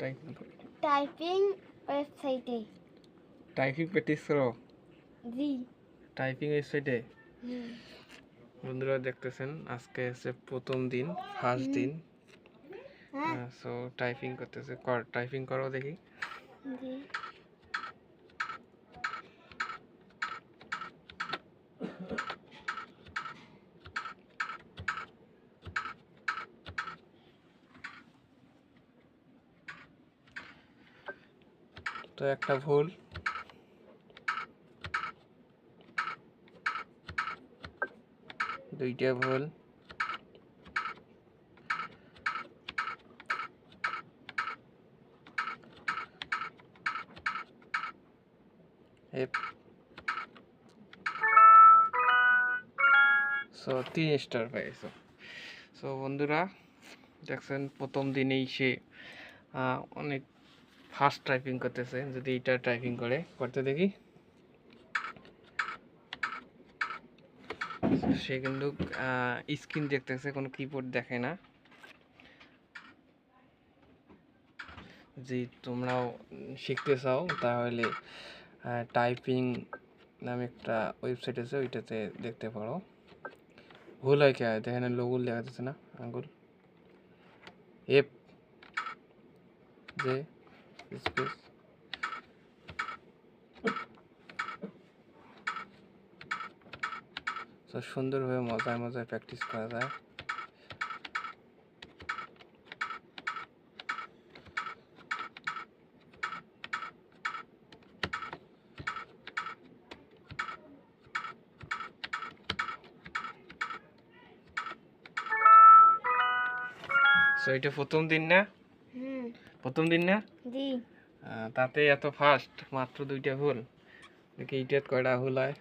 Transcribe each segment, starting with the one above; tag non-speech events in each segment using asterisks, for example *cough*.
Typing typing ওয়েবসাইটে typing practice করো জি টাইপিং ওয়েবসাইটে। বন্ধুরা দেখতেছেন আজকে হচ্ছে প্রথম দিন ফার্স্ট দিন। হ্যাঁ। সো টাইপিং করতেছে কর টাইপিং করো দেখি। জি একটা ভুল। দুইটা ভুল। সো তিন স্টার পেয়েছ সো বন্ধুরা, দেখছেন, প্রথম দিনেই সে অনেক ফাস্ট টাইপিং করতেছে, যদি এটা টাইপিং করে। করতে দেখি। সে কিন্তু স্ক্রিন দেখতেছে, কোনো কিবোর্ড দেখে না। যদি তোমরাও শিখতে চাও, তাহলে টাইপিং নামে একটা ওয়েবসাইট আছে, ওইটাতে দেখতে পারো। ভুল হয় কে? দেখেন, লোগুল দেখা যাচ্ছে না, আঙ্গুল। এফ যে স্পেস তো সুন্দরভাবে মজায় মজায় প্র্যাকটিস করা যায়। সো এটা প্রথম দিন না? প্রথম দিন না? তাতে এত ফাস্ট মাত্র দুইটা ভুল। দেখি এইটার কয়টা ভুল হয়।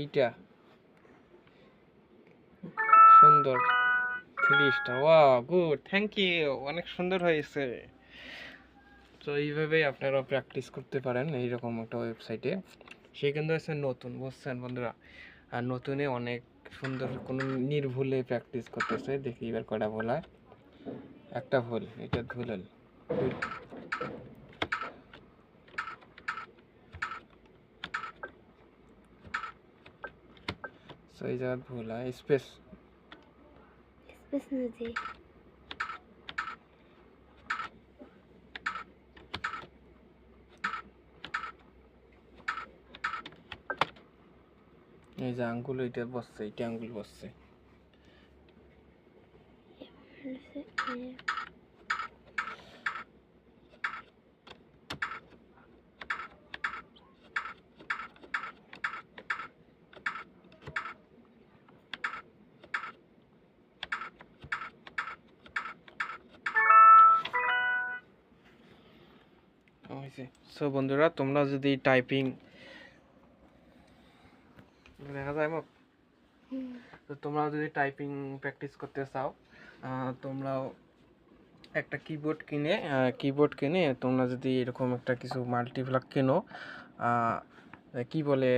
কিটা সুন্দর। Three star wow good thank you অনেক সুন্দর হয়েছে। তো এইভাবেই আপনারা প্র্যাকটিস করতে পারেন এইরকম একটা ওয়েবসাইটে সে কিন্তু হচ্ছে নতুন, বুঝছেন বন্ধুরা? আর নতুনে অনেক সুন্দর কোনো নির্ভুলে প্র্যাকটিস করতেছে। দেখি এবার কটা ভুল হয়। একটা ভুল, এটা ভুল ভুল। এই জায়গায় ভুল হয় স্পেস স্পেস না জি এই যে আঙ্গুল এটা বসছে এটা আঙ্গুল বসছে সো বন্ধুরা, তোমরা যদি টাইপিং দেখা যায় মোক? তো তোমরা যদি টাইপিং প্র্যাকটিস করতে চাও তোমরাও একটা কিবোর্ড কিনে কিবোর্ড কিনে, তোমরা যদি এরকম একটা কিছু মাল্টিপ্লাক কেনো কি বলে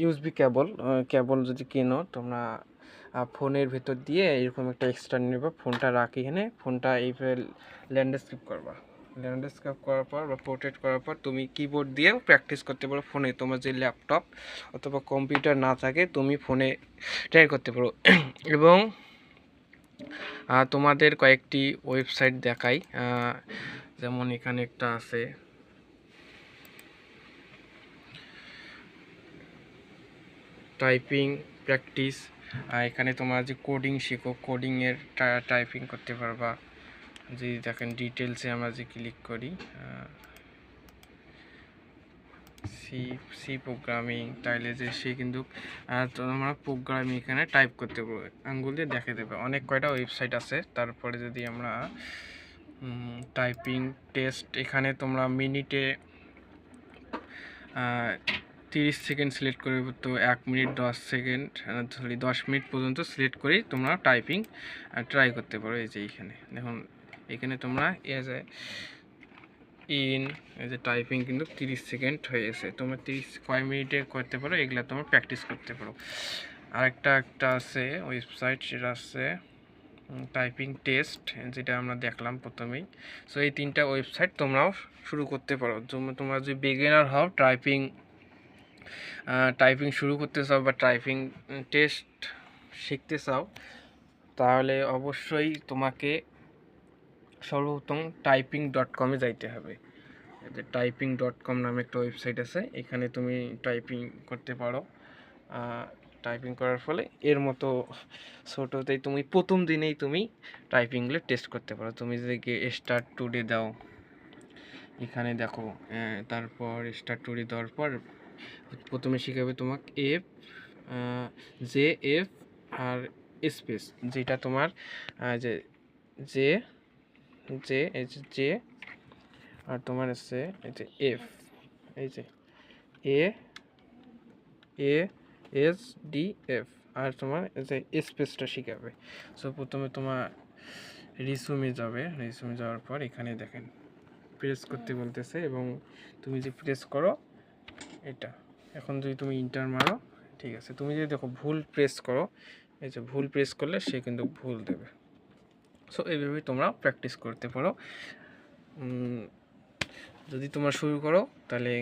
ইউএসবি কেবল কেবল যদি কেনো, তোমরা ফোনের ভেতর দিয়ে এরকম একটা এক্সট্রা নেবে, ফোনটা রাখি এখানে, ফোনটা এইভাবে ল্যান্ডস্কেপ করবা। ল্যান্ডস্কেপ করার পর বা পোর্ট্রেট করার পর তুমি কিবোর্ড দিয়েও প্র্যাকটিস করতে পারো ফোনে তোমার যে ল্যাপটপ অথবা কম্পিউটার না থাকে, তুমি ফোনে ট্রাই করতে পারো। *clears throat* এবং তোমাদের কয়েকটি ওয়েবসাইট দেখাই। যেমন এখানে একটা আছে। টাইপিং প্র্যাকটিস এখানে তোমরা যে কোডিং শেখো কোডিংয়ের টাইপিং করতে পারবা। যদি দেখেন ডিটেলসে আমরা যে ক্লিক করি সি সি প্রোগ্রামিং তাইলে যে সে কিন্তু আহ, তোমরা প্রোগ্রামিং এখানে টাইপ করতে পারবে। আঙ্গুল দিয়ে দেখে দেবে অনেক কয়টা ওয়েবসাইট আছে তারপরে যদি আমরা টাইপিং টেস্ট এখানে তোমরা মিনিটে তিরিশ সেকেন্ড সিলেক্ট করে তো এক মিনিট দশ সেকেন্ড সরি দশ মিনিট পর্যন্ত সিলেক্ট করেই তোমরা টাইপিং ট্রাই করতে পারো এই যে এইখানে। দেখুন এখানে তোমরা এজ এ ইন যে টাইপিং কিন্তু তিরিশ সেকেন্ড হয়ে গেছে। তোমরা তিরিশ, কয় মিনিটে করতে পারো, এগুলা তোমরা প্র্যাকটিস করতে পারো। আরেকটা একটা আছে ওয়েবসাইট সেটা আছে টাইপিং টেস্ট যেটা আমরা দেখলাম প্রথমেই। সো এই তিনটা ওয়েবসাইট তোমরাও শুরু করতে পারো। তোমরা যদি বিগিনার হও টাইপিং টাইপিং শুরু করতে চাও বা টাইপিং টেস্ট শিখতে চাও, তাহলে অবশ্যই তোমাকে সর্বপ্রথম টাইপিং ডট কমে যাইতে হবে। যে টাইপিং ডট কম নামে একটা ওয়েবসাইট আছে, এখানে তুমি টাইপিং করতে পারো। টাইপিং করার ফলে এর মতো ছোটোতেই তুমি, প্রথম দিনেই তুমি টাইপিংগুলো টেস্ট করতে পারো। তুমি যদি স্টার্ট টুডে দাও, এখানে দেখো তারপর স্টার্ট টুডে দেওয়ার পর প্রথমে শিখাবে তোমাকে এফ জে এফ আর স্পেস যেটা তোমার যে যে যে, এই যে জে আর তোমার আছে, এই যে এফ এই যে A A S D F আর তোমার যে স্পেসটা শিখাবে। সো প্রথমে তোমার রিসুমে যাবে। রিসুমে যাওয়ার পর এখানে দেখেন প্রেস করতে বলতেছে এবং তুমি যে প্রেস করো, এটা। এখন যদি তুমি ইন্টার মারো, ঠিক আছে। তুমি যদি দেখো ভুল প্রেস করো, এই যে ভুল প্রেস করলে সে কিন্তু ভুল দেবে। সো এইভাবে তোমরা প্র্যাকটিস করতে পারো। যদি তোমরা শুরু করো, তাহলে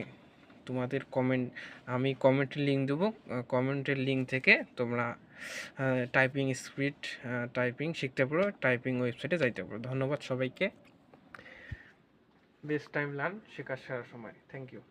তোমাদের কমেন্ট আমি কমেন্টের লিঙ্ক দেবো। কমেন্টের লিঙ্ক থেকে তোমরা টাইপিং স্পিড টাইপিং শিখতে পারো টাইপিং ওয়েবসাইটে যাইতে পারো। ধন্যবাদ সবাইকে। বেস্ট টাইম লার্ন শেখার সারা সময়। Thank you